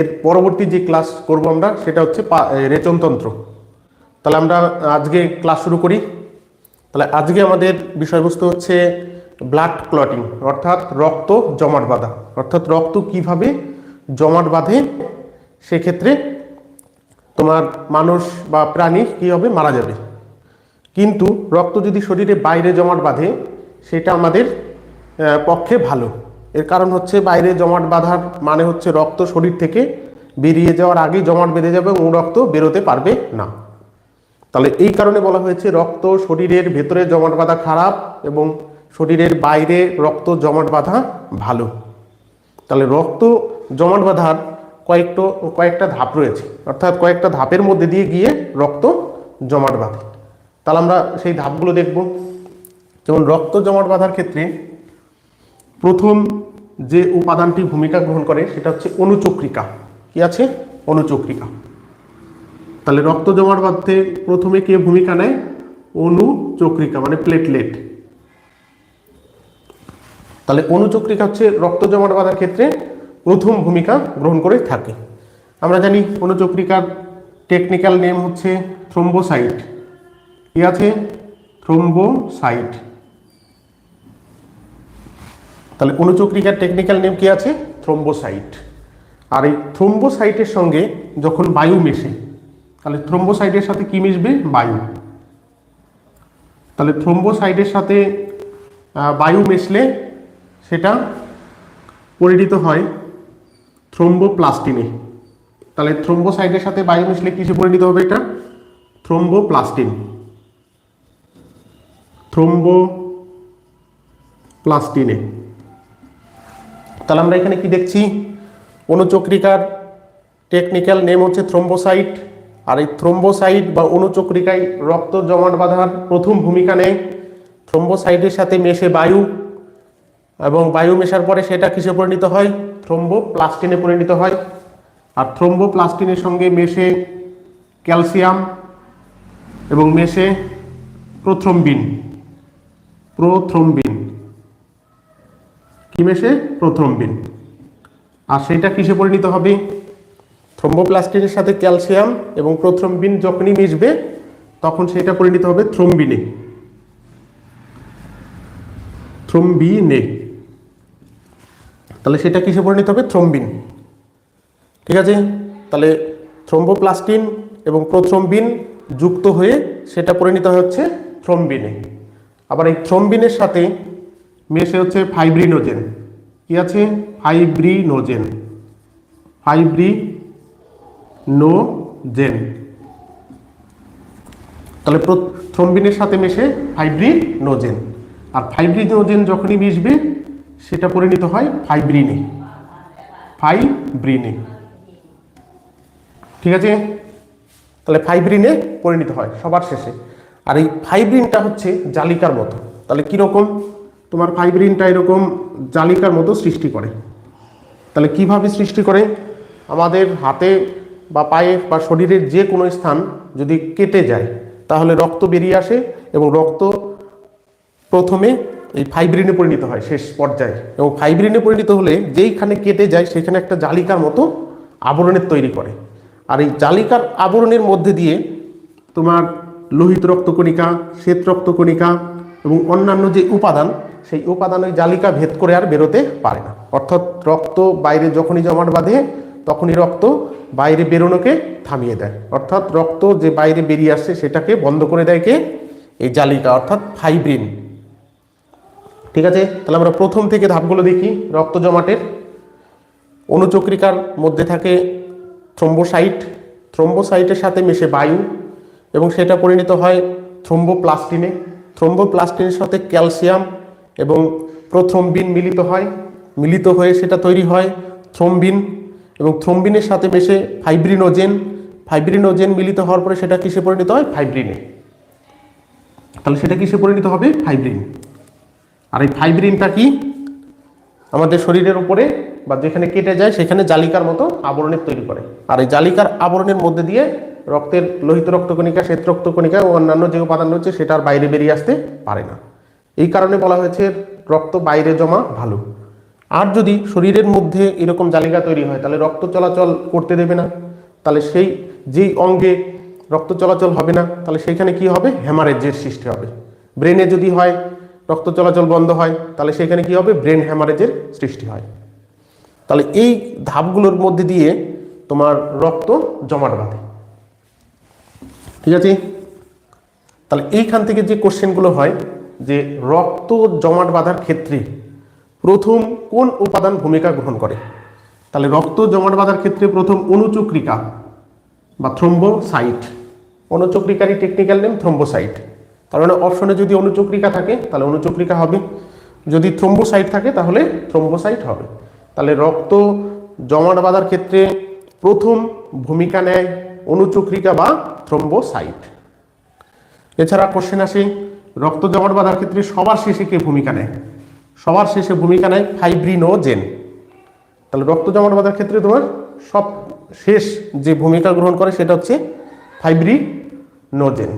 এর পরবর্তী যে ক্লাস করব আমরা, সেটা হচ্ছে রেচনতন্ত্র তাহলে আমরা আজকে ক্লাস শুরু করি। তাহলে আজকে আমাদের বিষয়বস্তু হচ্ছে ব্লাড ক্লটিং অর্থাৎ রক্ত জমাট বাঁধা। অর্থাৎ রক্ত কীভাবে জমাট বাঁধে, সেক্ষেত্রে তোমার মানুষ বা প্রাণী কী হবে, মারা যাবে। কিন্তু রক্ত যদি শরীরে বাইরে জমাট বাঁধে, সেটা আমাদের পক্ষে ভালো। এর কারণ হচ্ছে বাইরে জমাট বাঁধার মানে হচ্ছে রক্ত শরীর থেকে বেরিয়ে যাওয়ার আগেই জমাট বেঁধে যাবে এবং রক্ত বেরোতে পারবে না। তাহলে এই কারণে বলা হয়েছে রক্ত শরীরের ভেতরে জমাট বাঁধা খারাপ এবং শরীরের বাইরে রক্ত জমাট বাঁধা ভালো। তাহলে রক্ত জমাট বাঁধার কয়েকটা কয়েকটা ধাপ রয়েছে। অর্থাৎ কয়েকটা ধাপের মধ্যে দিয়ে গিয়ে রক্ত জমাট বাঁধে। তাহলে আমরা সেই ধাপগুলো দেখব। যেমন রক্ত জমাট বাঁধার ক্ষেত্রে প্রথম যে উপাদানটি ভূমিকা গ্রহণ করে সেটা হচ্ছে অনুচক্রিকা। কি আছে? অনুচক্রিকা। তাহলে রক্ত জমাট বাঁধতে প্রথমে কে ভূমিকা নেয়? অনুচক্রিকা মানে প্লেটলেট তাহলে অনুচক্রিকা হচ্ছে রক্ত জমাট বাঁধার ক্ষেত্রে প্রথম ভূমিকা গ্রহণ করে থাকে। আমরা জানি অনুচক্রিকার টেকনিক্যাল নেম হচ্ছে থ্রোম্বোসাইট কি আছে? থ্রোম্বোসাইট তাহলে অনুচক্রিকার টেকনিক্যাল নেম কি আছে? থ্রোম্বোসাইট আর এই থ্রোম্বোসাইটের সঙ্গে যখন বায়ু মেশে, তাহলে থ্রোম্বোসাইটের সাথে কি মিশবে? বায়ু। তাহলে থ্রোম্বোসাইটের সাথে বায়ু মেশলে সেটা পরিণত হয় থ্রোম্বোপ্লাস্টিনে তাহলে থ্রোম্বোসাইটের সাথে বায়ু মিশলে কিসে পরিণত হবে এটা? থ্রোম্বোপ্লাস্টিন থ্রোম্বোপ্লাস্টিনে তাহলে আমরা এখানে কি দেখছি? অনুচক্রিকার টেকনিক্যাল নেম হচ্ছে থ্রোম্বোসাইট আর এই থ্রোম্বোসাইট বা অনুচক্রিকায় রক্ত জমাট বাঁধার প্রথম ভূমিকা নেয় থ্রোম্বোসাইটের সাথে মেশে বায়ু। এবং বায়ু মেশার পরে সেটা কিসে পরিণত হয়? থ্রোম্বোপ্লাস্টিনে পরিণত হয়। আর থ্রোম্বোপ্লাস্টিনের সঙ্গে মেশে ক্যালসিয়াম এবং মেশে প্রথ্রম্বিন। প্রথ্রম্বিন। কি মেশে? প্রথ্রম্বিন আর সেটা কিসে পরিণত হবে? থ্রোম্বোপ্লাস্টিনের সাথে ক্যালসিয়াম এবং প্রথ্রম্বিন যখনই মিশবে, তখন সেটা পরিণত হবে থ্রোম্বিনে। থ্রোম্বিনে। তাহলে সেটা কিসে পরিণত হবে? থ্রোম্বিন। ঠিক আছে? তাহলে থ্রোম্বোপ্লাস্টিন এবং প্রথ্রম্বিন যুক্ত হয়ে সেটা পরিণত হচ্ছে থ্রোম্বিনে। আবার এই থ্রোম্বিনের সাথে মেশে হচ্ছে ফাইব্রিনোজেন কি আছে? ফাইব্রিনোজেন ফাইব্রিনোজেন তাহলে থ্রোম্বিনের সাথে মেশে ফাইব্রিনোজেন আর ফাইব্রিনোজেন যখনই মিশবে, সেটা পরিণত হয় ফাইব্রিনে ফাইব্রিনে ঠিক আছে? তাহলে ফাইব্রিনে পরিণত হয় সবার শেষে। আর এই ফাইব্রিনটা হচ্ছে জালিকার মতো। তাহলে কীরকম? তোমার ফাইব্রিনটা এরকম জালিকার মতো সৃষ্টি করে। তাহলে কীভাবে সৃষ্টি করে? আমাদের হাতে বা পায়ে বা শরীরের যে কোনো স্থান যদি কেটে যায়, তাহলে রক্ত বেরিয়ে আসে এবং রক্ত প্রথমে এই ফাইব্রিনে পরিণত হয়, শেষ পর্যায়ে। এবং ফাইব্রিনে পরিণত হলে যেইখানে কেটে যায়, সেখানে একটা জালিকার মতো আবরণের তৈরি করে। আর এই জালিকার আবরণের মধ্যে দিয়ে তোমার লোহিত রক্তকণিকা, শ্বেত রক্তকণিকা এবং অন্যান্য যে উপাদান সেই উপাদান ওই জালিকা ভেদ করে আর বেরোতে পারে না। অর্থাৎ রক্ত বাইরে যখনই জমাট বাঁধে, তখনই রক্ত বাইরে বেরোনোকে থামিয়ে দেয়। অর্থাৎ রক্ত যে বাইরে বেরিয়ে আসছে সেটাকে বন্ধ করে দেয় কে? এই জালিকা, অর্থাৎ ফাইব্রিন। ঠিক আছে? তাহলে আমরা প্রথম থেকে ধাপগুলো দেখি রক্ত জমাটের। অনুচক্রিকার মধ্যে থাকে থ্রোম্বোসাইট। থ্রোম্বোসাইটের সাথে মেশে বায়ু এবং সেটা পরিণত হয় থ্রোম্বোপ্লাস্টিনে। থ্রোম্বোপ্লাস্টিনের সাথে ক্যালসিয়াম এবং প্রথ্রম্বিন মিলিত হয়, মিলিত হয়ে সেটা তৈরি হয় থ্রোম্বিন এবং থ্রোম্বিনের সাথে মেশে ফাইব্রিনোজেন ফাইব্রিনোজেন মিলিত হওয়ার পরে সেটা কিসে পরিণত হয়? ফাইব্রিনে। তাহলে সেটা কিসে পরিণত হবে? ফাইব্রিন। আর এই ফাইব্রিনটা কি? আমাদের শরীরের উপরে বা যেখানে কেটে যায় সেখানে জালিকার মতো আবরণের তৈরি করে। আর এই জালিকার আবরণের মধ্যে দিয়ে রক্তের লোহিত রক্তকণিকা শ্বেত রক্তকণিকা ও অন্যান্য যে উপাদান রয়েছে সেটার বাইরে বেরিয়ে আসতে পারে না। এই কারণে বলা হয়েছে রক্ত বাইরে জমা ভালো। আর যদি শরীরের মধ্যে এরকম জালিকা তৈরি হয়, তাহলে রক্ত চলাচল করতে দেবে না। তাহলে সেই, যেই অঙ্গে রক্ত চলাচল হবে না, তাহলে সেইখানে কি হবে? হ্যামারেজের সৃষ্টি হবে। ব্রেনে যদি হয়, রক্ত চলাচল বন্ধ হয়, তাহলে সেখানে কি হবে? ব্রেন হ্যামারেজের সৃষ্টি হয়। তাহলে এই ধাপগুলোর মধ্যে দিয়ে তোমার রক্ত জমাট বাঁধে। ঠিক আছে? তাহলে এইখান থেকে যে কোশ্চেনগুলো হয় যে রক্ত জমাট বাঁধার ক্ষেত্রে প্রথম কোন উপাদান ভূমিকা গ্রহণ করে? তাহলে রক্ত জমাট বাঁধার ক্ষেত্রে প্রথম অনুচক্রিকা বা থ্রম্বোসাইট। অনুচক্রিকারই টেকনিক্যাল নেম থ্রম্বোসাইট। তার মানে অপশনে যদি অনুচক্রিকা থাকে, তাহলে অনুচক্রিকা হবে। যদি থ্রম্বোসাইট থাকে, তাহলে থ্রম্বোসাইট হবে। তাহলে রক্ত জমাট বাঁধার ক্ষেত্রে প্রথম ভূমিকা নেয় অনুচক্রিকা বা থ্রম্বোসাইট। এছাড়া কোশ্চেন আসে রক্ত জমাট বাঁধার ক্ষেত্রে সবার শেষে কে ভূমিকা নেয়? সবার শেষে ভূমিকা নেয় ফাইব্রিনোজেন তাহলে রক্ত জমাট বাঁধার ক্ষেত্রে তোমার সব শেষ যে ভূমিকা গ্রহণ করে সেটা হচ্ছে ফাইব্রিনোজেন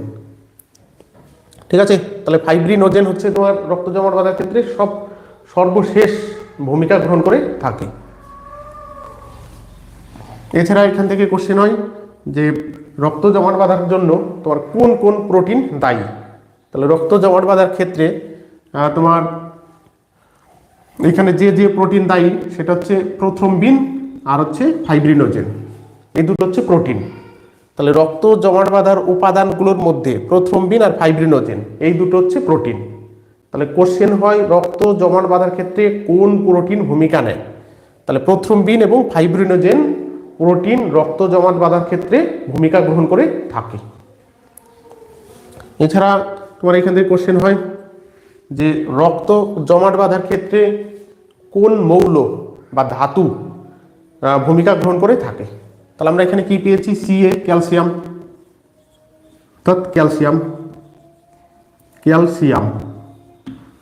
ঠিক আছে? তাহলে ফাইব্রিনোজেন হচ্ছে তোমার রক্ত জমাট বাঁধার ক্ষেত্রে সব সর্বশেষ ভূমিকা গ্রহণ করে থাকে। এছাড়া এখান থেকে কোশ্চেন হয় যে রক্ত জমাট বাঁধার জন্য তোমার কোন কোন প্রোটিন দায়ী? তাহলে রক্ত জমাট বাঁধার ক্ষেত্রে তোমার এখানে যে যে প্রোটিন দায়ী, সেটা হচ্ছে প্রথমবিন আর হচ্ছে ফাইব্রিনোজেন এই দুটো হচ্ছে প্রোটিন তাহলে রক্ত জমাট বাঁধার উপাদানগুলোর মধ্যে প্রথমবিন আর ফাইব্রিনোজেন এই দুটো হচ্ছে প্রোটিন তাহলে কোশ্চেন হয় রক্ত জমাট বাঁধার ক্ষেত্রে কোন প্রোটিন ভূমিকা নেয়? তাহলে প্রথমবিন এবং ফাইব্রিনোজেন প্রোটিন রক্ত জমাট বাঁধার ক্ষেত্রে ভূমিকা গ্রহণ করে থাকে। এছাড়া তোমার এখান থেকে কোশ্চেন হয় যে রক্ত জমাট বাঁধার ক্ষেত্রে কোন মৌল বা ধাতু ভূমিকা গ্রহণ করে থাকে? তাহলে আমরা এখানে কি পেয়েছি? সিএ ক্যালসিয়াম ক্যালসিয়াম ক্যালসিয়াম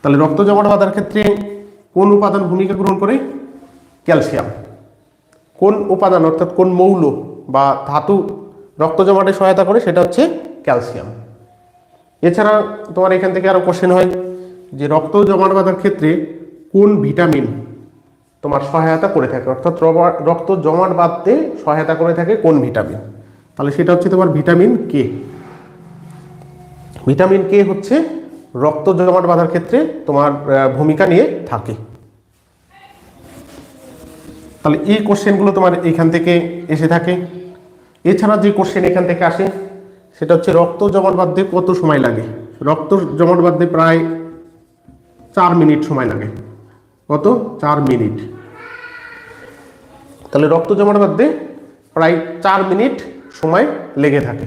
তাহলে রক্ত জমাট বাঁধার ক্ষেত্রে কোন উপাদান ভূমিকা গ্রহণ করে? ক্যালসিয়াম কোন উপাদান, অর্থাৎ কোন মৌল বা ধাতু রক্ত জমাটে সহায়তা করে? সেটা হচ্ছে ক্যালসিয়াম এছাড়া তোমার এখান থেকে আরও কোশ্চেন হয় যে রক্ত জমাট বাঁধার ক্ষেত্রে কোন ভিটামিন তোমার সহায়তা করে থাকে? অর্থাৎ রক্ত জমাট বাঁধতে সহায়তা করে থাকে কোন ভিটামিন তাহলে সেটা হচ্ছে তোমার ভিটামিন কে ভিটামিন কে হচ্ছে রক্ত জমাট বাঁধার ক্ষেত্রে তোমার ভূমিকা নিয়ে থাকে। তাহলে এই কোশ্চেনগুলো তোমার এখান থেকে এসে থাকে। এছাড়া যে কোশ্চেন এখান থেকে আসে সেটা হচ্ছে রক্ত জমাট বাঁধতে কত সময় লাগে? রক্ত জমাট বাঁধতে প্রায় চার মিনিট সময় লাগে। কত? চার মিনিট। তাহলে রক্ত জমাট বাঁধতে প্রায় চার মিনিট সময় লেগে থাকে।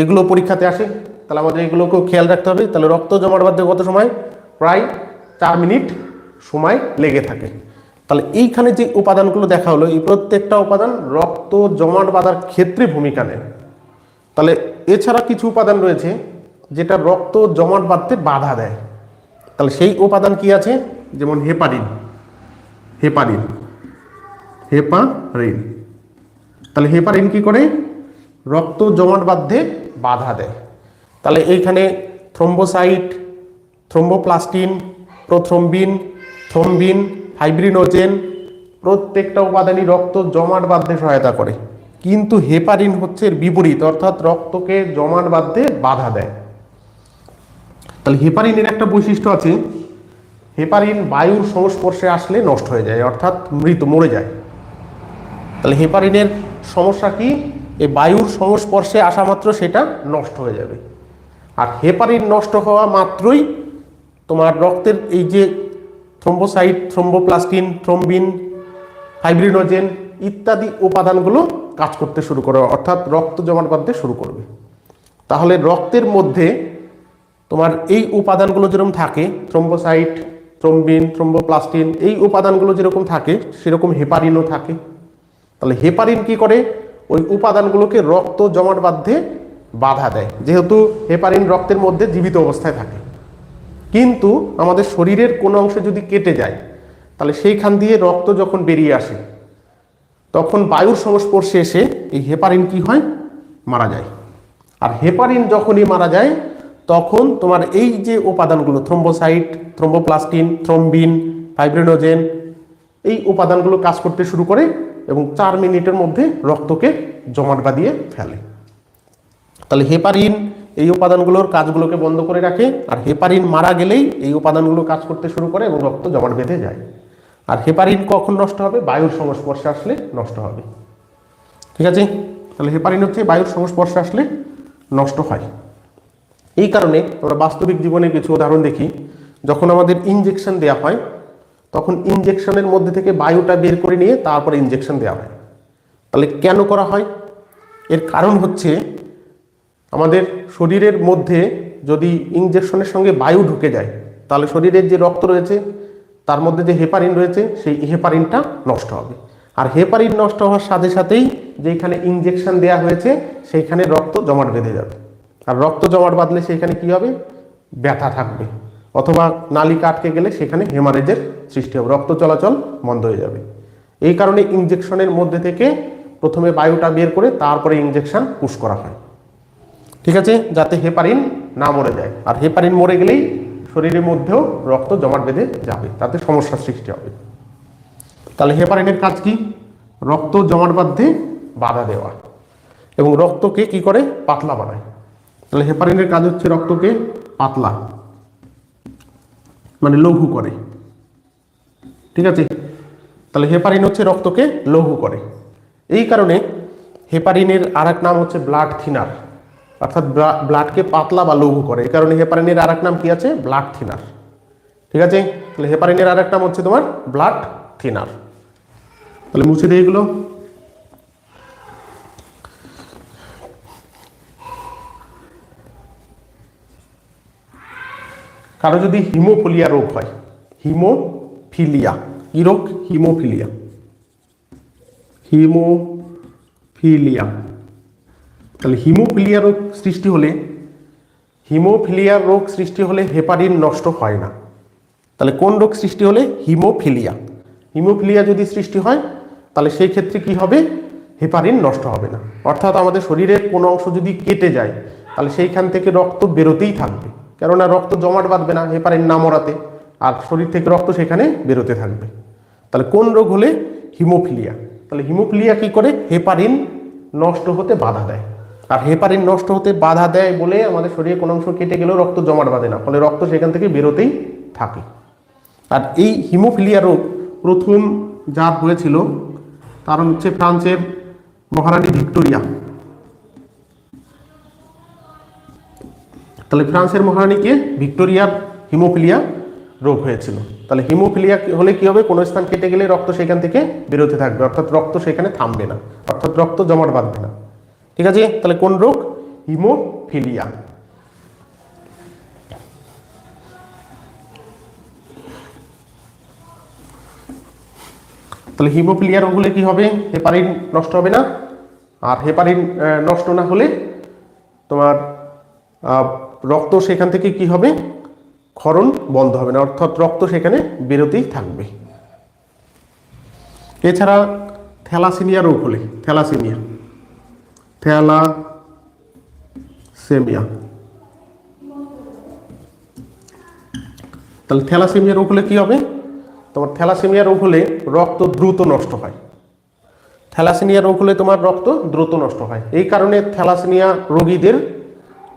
এগুলো পরীক্ষাতে আসে। তাহলে আমাদের এগুলোকেও খেয়াল রাখতে হবে। তাহলে রক্ত জমাট বাঁধতে কত সময়? প্রায় চার মিনিট সময় লেগে থাকে। তাহলে এইখানে যে উপাদানগুলো দেখা হলো, এই প্রত্যেকটা উপাদান রক্ত জমাট বাঁধার ক্ষেত্রে ভূমিকা নেয়। তাহলে এছাড়া কিছু উপাদান রয়েছে যেটা রক্ত জমাট বাঁধতে বাধা দেয়। তাহলে সেই উপাদান কি আছে? যেমন হেপারিন। হেপারিন। হেপারিন। তাহলে হেপারিন কি করে? রক্ত জমাট বাঁধতে বাধা দেয়। তাহলে এইখানে thrombocyte, thromboplastin, prothrombin, thrombin, fibrinogen প্রত্যেকটা উপাদানই রক্ত জমাট বাঁধতে সহায়তা করে। কিন্তু হেপারিন হচ্ছে বিপরীত, অর্থাৎ রক্তকে জমাট বাঁধতে বাধা দেয়। তাহলে হেপারিনের একটা বৈশিষ্ট্য আছে, হেপারিন বায়ুর সংস্পর্শে আসলে নষ্ট হয়ে যায়, অর্থাৎ মৃত মরে যায়। তাহলে হেপারিনের সমস্যা কি? এই বায়ুর সংস্পর্শে আসা মাত্র সেটা নষ্ট হয়ে যাবে। আর হেপারিন নষ্ট হওয়া মাত্রই তোমার রক্তের এই যে থ্রম্বোসাইট, থ্রম্বোপ্লাস্টিন, থ্রম্বিন, ফাইব্রিনোজেন ইত্যাদি উপাদানগুলো কাজ করতে শুরু করবে অর্থাৎ রক্ত জমাট বাঁধতে শুরু করবে। তাহলে রক্তের মধ্যে তোমার এই উপাদানগুলো যেরকম থাকে থ্রম্বোসাইট থ্রম্বিন থ্রম্বোপ্লাস্টিন এই উপাদানগুলো যেরকম থাকে, সেরকম হেপারিনও থাকে। তাহলে হেপারিন কি করে? ওই উপাদানগুলোকে রক্ত জমাট বাঁধতে বাধা দেয়। যেহেতু হেপারিন রক্তের মধ্যে জীবিত অবস্থায় থাকে। কিন্তু আমাদের শরীরের কোনো অংশে যদি কেটে যায়, তাহলে সেইখান দিয়ে রক্ত যখন বেরিয়ে আসে তখন বায়ুর সংস্পর্শে এসে এই হেপারিন কি হয়? মারা যায়। আর হেপারিন যখনই মারা যায়, তখন তোমার এই যে উপাদানগুলো থ্রম্বোসাইট থ্রম্বোপ্লাস্টিন থ্রম্বিন ফাইব্রিনোজেন এই উপাদানগুলো কাজ করতে শুরু করে এবং চার মিনিটের মধ্যে রক্তকে জমাট বাঁধিয়ে ফেলে। তাহলে হেপারিন এই উপাদানগুলোর কাজগুলোকে বন্ধ করে রাখে, আর হেপারিন মারা গেলেই এই উপাদানগুলো কাজ করতে শুরু করে এবং রক্ত জমাট বেঁধে যায়। আর হেপারিন কখন নষ্ট হবে? বায়ুর সংস্পর্শে আসলে নষ্ট হবে। ঠিক আছে? তাহলে হেপারিন হচ্ছে বায়ুর সংস্পর্শে আসলে নষ্ট হয়। এই কারণে আমরা বাস্তবিক জীবনে কিছু উদাহরণ দেখি। যখন আমাদের ইনজেকশন দেওয়া হয়, তখন ইনজেকশনের মধ্যে থেকে বায়ুটা বের করে নিয়ে তারপরে ইনজেকশন দেওয়া হয়। তাহলে কেন করা হয়? এর কারণ হচ্ছে আমাদের শরীরের মধ্যে যদি ইনজেকশনের সঙ্গে বায়ু ঢুকে যায়, তাহলে শরীরের যে রক্ত রয়েছে তার মধ্যে যে হেপারিন রয়েছে, সেই হেপারিনটা নষ্ট হবে। আর হেপারিন নষ্ট হওয়ার সাথে সাথেই যেখানে ইঞ্জেকশন দেওয়া হয়েছে, সেইখানে রক্ত জমাট বেঁধে যাবে। আর রক্ত জমাট বাঁধলে সেখানে কি হবে? ব্যথা থাকবে। অথবা নালিকা আটকে গেলে সেখানে হেমারেজের সৃষ্টি হবে, রক্ত চলাচল বন্ধ হয়ে যাবে। এই কারণে ইঞ্জেকশনের মধ্যে থেকে প্রথমে বায়ুটা বের করে তারপরে ইঞ্জেকশন পুশ করা হয়। ঠিক আছে? যাতে হেপারিন না মরে যায়। আর হেপারিন মরে গেলেই শরীরের মধ্যেও রক্ত জমাট বেঁধে যাবে, তাতে সমস্যার সৃষ্টি হবে। তাহলে হেপারিনের কাজ কি? রক্ত জমাট বাঁধতে বাধা দেওয়া। এবং রক্তকে কি করে? পাতলা বানায়। তাহলে হেপারিনের কাজ হচ্ছে রক্তকে পাতলা মানে লঘু করে। ঠিক আছে? তাহলে হেপারিন হচ্ছে রক্তকে লঘু করে। এই কারণে হেপারিনের আর নাম হচ্ছে ব্লাড থিনার। অর্থাৎ ব্লাডকে পাতলা বা লঘু করে। এই কারণে হেপারিনের আর এক নাম কি আছে? ব্লাড থিনার ঠিক আছে? তাহলে হেপারিনের আর এক নাম হচ্ছে তোমার ব্লাড থিনার তাহলে মুছে দিয়ে এগুলো। কারও যদি হিমোফিলিয়া রোগ হয় হিমোফিলিয়া কি রোগ? হিমোফিলিয়া হিমোফিলিয়া তাহলে হিমোফিলিয়া রোগ সৃষ্টি হলে, হিমোফিলিয়া রোগ সৃষ্টি হলে হেপারিন নষ্ট হয় না। তাহলে কোন রোগ সৃষ্টি হলে? হিমোফিলিয়া। হিমোফিলিয়া যদি সৃষ্টি হয়, তাহলে সেই ক্ষেত্রে কি হবে? হেপারিন নষ্ট হবে না। অর্থাৎ আমাদের শরীরের কোনো অংশ যদি কেটে যায়, তাহলে সেইখান থেকে রক্ত বেরোতেই থাকবে। কেননা রক্ত জমাট বাঁধবে না হেপারিন না মরাতে, আর শরীর থেকে রক্ত সেখানে বেরোতে থাকবে। তাহলে কোন রোগ হলে? হিমোফিলিয়া। তাহলে হিমোফিলিয়া কি করে? হেপারিন নষ্ট হতে বাধা দেয়। আর হেপারিন নষ্ট হতে বাধা দেয় বলে আমাদের শরীরে কোনো অংশ কেটে গেলেও রক্ত জমাট বাঁধে না, ফলে রক্ত সেখান থেকে বেরোতেই থাকে। আর এই হিমোফিলিয়া রোগ প্রথম যার হয়েছিল, তার হচ্ছে ফ্রান্সের মহারানী ভিক্টোরিয়া। তাহলে ফ্রান্সের মহারানীকে ভিক্টোরিয়ার হিমোফিলিয়া রোগ হয়েছিল। তাহলে হিমোফিলিয়া হলে কি হবে? কোনো স্থান কেটে গেলে রক্ত সেখান থেকে বেরোতে থাকবে, অর্থাৎ রক্ত সেখানে থামবে না, অর্থাৎ রক্ত জমাট বাঁধবে না। ঠিক আছে? তাহলে কোন রোগ? হিমোফিলিয়া। তাহলে হিমোফিলিয়া রোগ হলে কি হবে? হেপারিন নষ্ট হবে না? আর হেপারিন নষ্ট না হলে তোমার রক্ত সেখান থেকে কি হবে? ক্ষরণ বন্ধ হবে না। অর্থাৎ রক্ত সেখানে বেরোতেই থাকবে। এছাড়া থ্যালাসেমিয়া রোগ হলে, থ্যালাসেমিয়া। থ্যালাসেমিয়া তাহলে থ্যালাসেমিয়া রোগ হলে কি হবে? তোমার থ্যালাসেমিয়া রোগ হলে রক্ত দ্রুত নষ্ট হয়। থ্যালাসেমিয়া রোগ হলে তোমার রক্ত দ্রুত নষ্ট হয়। এই কারণে থ্যালাসেমিয়া রোগীদের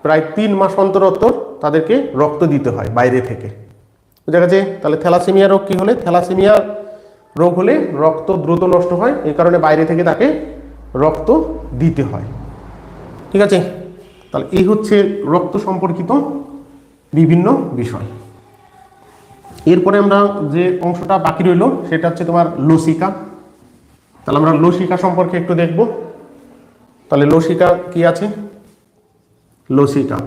প্রায় তিন মাস অন্তর অন্তর তাদেরকে রক্ত দিতে হয় বাইরে থেকে। বুঝা গেছে? তাহলে থ্যালাসেমিয়া রোগ কি হলে? থ্যালাসেমিয়া রোগ হলে রক্ত দ্রুত নষ্ট হয়। এই কারণে বাইরে থেকে তাকে রক্ত দিতে হয়। ঠিক আছে? তাহলে এই হচ্ছে রক্ত সম্পর্কিত বিভিন্ন বিষয়। এরপরে আমরা যে অংশটা বাকি রইল, সেটা হচ্ছে তোমার লসিকা। তাহলে আমরা লসিকা সম্পর্কে একটু দেখব। তাহলে লসিকা কি আছে? লসিকা।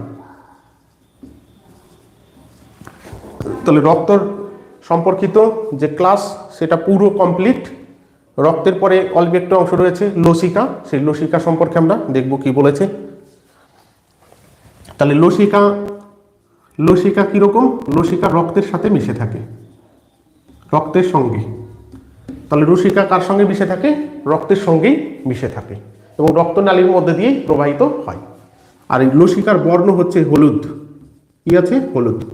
তাহলে রক্তর সম্পর্কিত যে ক্লাস সেটা পুরো কমপ্লিট রক্তের পরে অল্প একটা অংশ রয়েছে, লসিকা। সেই লসিকা সম্পর্কে আমরা দেখব কি বলেছে। তাহলে লসিকা লসিকা কীরকম? লসিকা রক্তের সাথে মিশে থাকে, রক্তের সঙ্গে। তাহলে লসিকা কার সঙ্গে মিশে থাকে? রক্তের সঙ্গেই মিশে থাকে এবং রক্তনালীর মধ্যে দিয়েই প্রবাহিত হয়। আর এই লসিকার বর্ণ হচ্ছে হলুদ। কি আছে? হলুদ।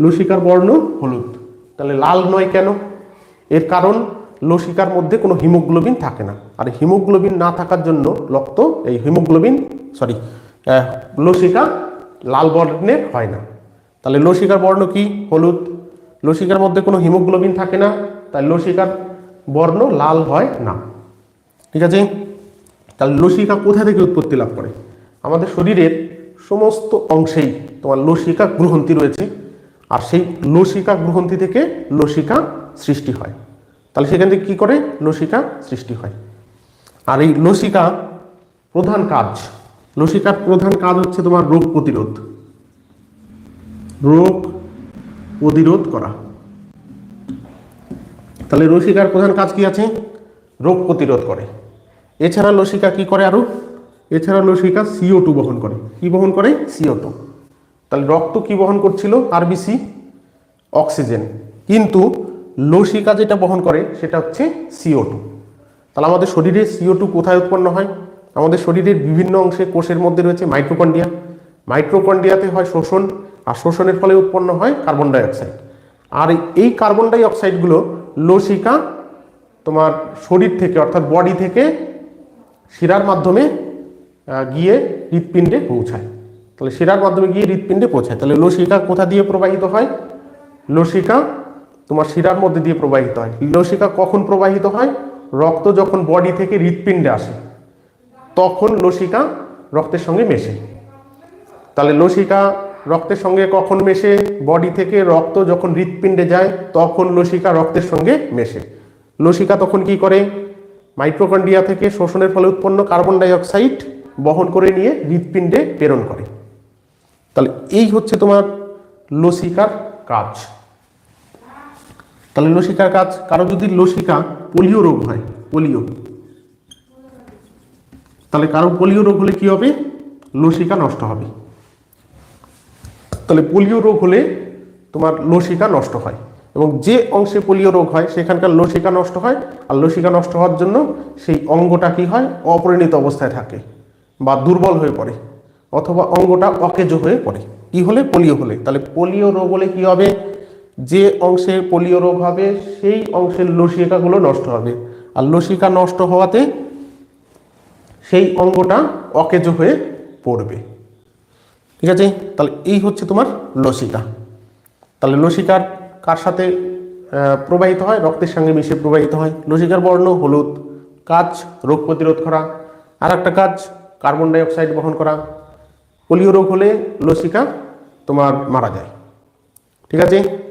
লসিকার বর্ণ হলুদ। তাহলে লাল নয় কেন? এর কারণ লসিকার মধ্যে কোনো হিমোগ্লোবিন থাকে না। আর হিমোগ্লোবিন না থাকার জন্য রক্ত, এই হিমোগ্লোবিন সরি লসিকা লাল বর্ণের হয় না। তাহলে লসিকার বর্ণ কি? হলুদ। লসিকার মধ্যে কোনো হিমোগ্লোবিন থাকে না, তাই লসিকার বর্ণ লাল হয় না। ঠিক আছে? তাহলে লসিকা কোথা থেকে উৎপত্তি লাভ করে? আমাদের শরীরের সমস্ত অংশেই তোমার লসিকা গ্রহন্থি রয়েছে। আর সেই লসিকা গ্রহন্থি থেকে লসিকা সৃষ্টি হয়। তাহলে সেখান থেকে কী করে? লসিকা সৃষ্টি হয়। আর এই লসিকা প্রধান কাজ লসিকার প্রধান কাজ হচ্ছে তোমার রোগ প্রতিরোধ। রোগ প্রতিরোধ করা। তাহলে লসিকার প্রধান কাজ কি আছে? রোগ প্রতিরোধ করে। এছাড়া লসিকা কি করে আরও? এছাড়া লসিকা সিও টু বহন করে। কি বহন করে? সিও টু তাহলে রক্ত কি বহন করছিল? আরবিসি অক্সিজেন কিন্তু লসিকা যেটা বহন করে, সেটা হচ্ছে সিও টু তাহলে আমাদের শরীরে সিও টু কোথায় উৎপন্ন হয়? আমাদের শরীরের বিভিন্ন অংশে কোষের মধ্যে রয়েছে মাইক্রোকন্ডিয়া মাইক্রোকন্ডিয়াতে হয় শোষণ, আর শোষণের ফলে উৎপন্ন হয় কার্বন ডাইঅক্সাইড। আর এই কার্বন ডাই অক্সাইডগুলো লসিকা তোমার শরীর থেকে, অর্থাৎ বডি থেকে শিরার মাধ্যমে গিয়ে হৃৎপিণ্ডে পৌঁছায়। তাহলে শিরার মাধ্যমে গিয়ে হৃৎপিণ্ডে পৌঁছায়। তাহলে লসিকা কোথা দিয়ে প্রবাহিত হয়? লসিকা তোমার শিরার মধ্যে দিয়ে প্রবাহিত হয়। লসিকা কখন প্রবাহিত হয়? রক্ত যখন বডি থেকে হৃৎপিণ্ডে আসে, তখন লসিকা রক্তের সঙ্গে মেশে। তাহলে লসিকা রক্তের সঙ্গে কখন মেশে? বডি থেকে রক্ত যখন হৃৎপিণ্ডে যায়, তখন লসিকা রক্তের সঙ্গে মেশে। লসিকা তখন কি করে? মাইক্রোকন্ডিয়া থেকে শোষণের ফলে উৎপন্ন কার্বন ডাই অক্সাইড বহন করে নিয়ে হৃৎপিণ্ডে প্রেরণ করে। তাহলে এই হচ্ছে তোমার লসিকার কাজ। তাহলে লসিকার কাজ, কারও যদি লসিকা পোলিও রোগ হয়, পোলিও। তাহলে কারও পোলিও রোগ হলে কি হবে? লসিকা নষ্ট হবে। তাহলে পোলিও রোগ হলে তোমার লসিকা নষ্ট হয় এবং যে অংশে পোলিও রোগ হয়, সেখানকার লসিকা নষ্ট হয়, আর লসিকা নষ্ট হওয়ার জন্য সেই অঙ্গটা কি হয়? অপরিণত অবস্থায় থাকে বা দুর্বল হয়ে পড়ে, অথবা অঙ্গটা অকেজো হয়ে পড়ে। কি হলে? পোলিও হলে। তাহলে পোলিও রোগ হলে কি হবে? যে অংশে পোলিও রোগ হবে, সেই অংশের লসিকাগুলো নষ্ট হবে। আর লসিকা নষ্ট হওয়াতে সেই অঙ্গটা অকেজো হয়ে পড়বে। ঠিক আছে? তাহলে এই হচ্ছে তোমার লসিকা। তাহলে লসিকার কার সাথে প্রবাহিত হয়? রক্তের সঙ্গে মিশে প্রবাহিত হয়। লসিকার বর্ণ হলুদ। কাজ, রোগ প্রতিরোধ করা। আর একটা কাজ, কার্বন ডাই অক্সাইড বহন করা। পোলিও রোগ হলে লসিকা তোমার মারা যায়। ঠিক আছে?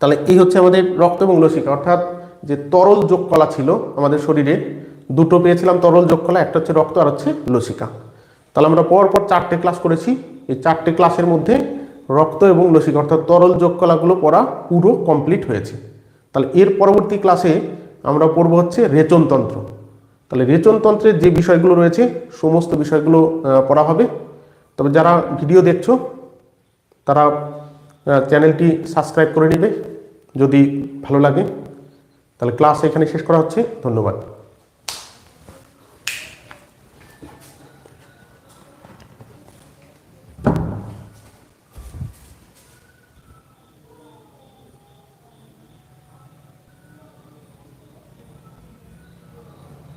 তাহলে এই হচ্ছে আমাদের রক্ত এবং লসিকা। অর্থাৎ যে তরল যোগকলা ছিল আমাদের শরীরে, দুটো পেয়েছিলাম তরল যোগকলা, একটা হচ্ছে রক্ত আর হচ্ছে লসিকা। তাহলে আমরা পর পর চারটে ক্লাস করেছি। এই চারটে ক্লাসের মধ্যে রক্ত এবং লসিকা, অর্থাৎ তরল যোগকলাগুলো পড়া পুরো কমপ্লিট হয়েছে। তাহলে এর পরবর্তী ক্লাসে আমরা পড়ব হচ্ছে রেচনতন্ত্র তাহলে রেচনতন্ত্রের যে বিষয়গুলো রয়েছে, সমস্ত বিষয়গুলো পড়া হবে। তবে যারা ভিডিও দেখছ, তারা চ্যানেলটি সাবস্ক্রাইব করে নেবে। যদি ভালো লাগে তাহলে ক্লাস এখানে শেষ করা হচ্ছে। ধন্যবাদ।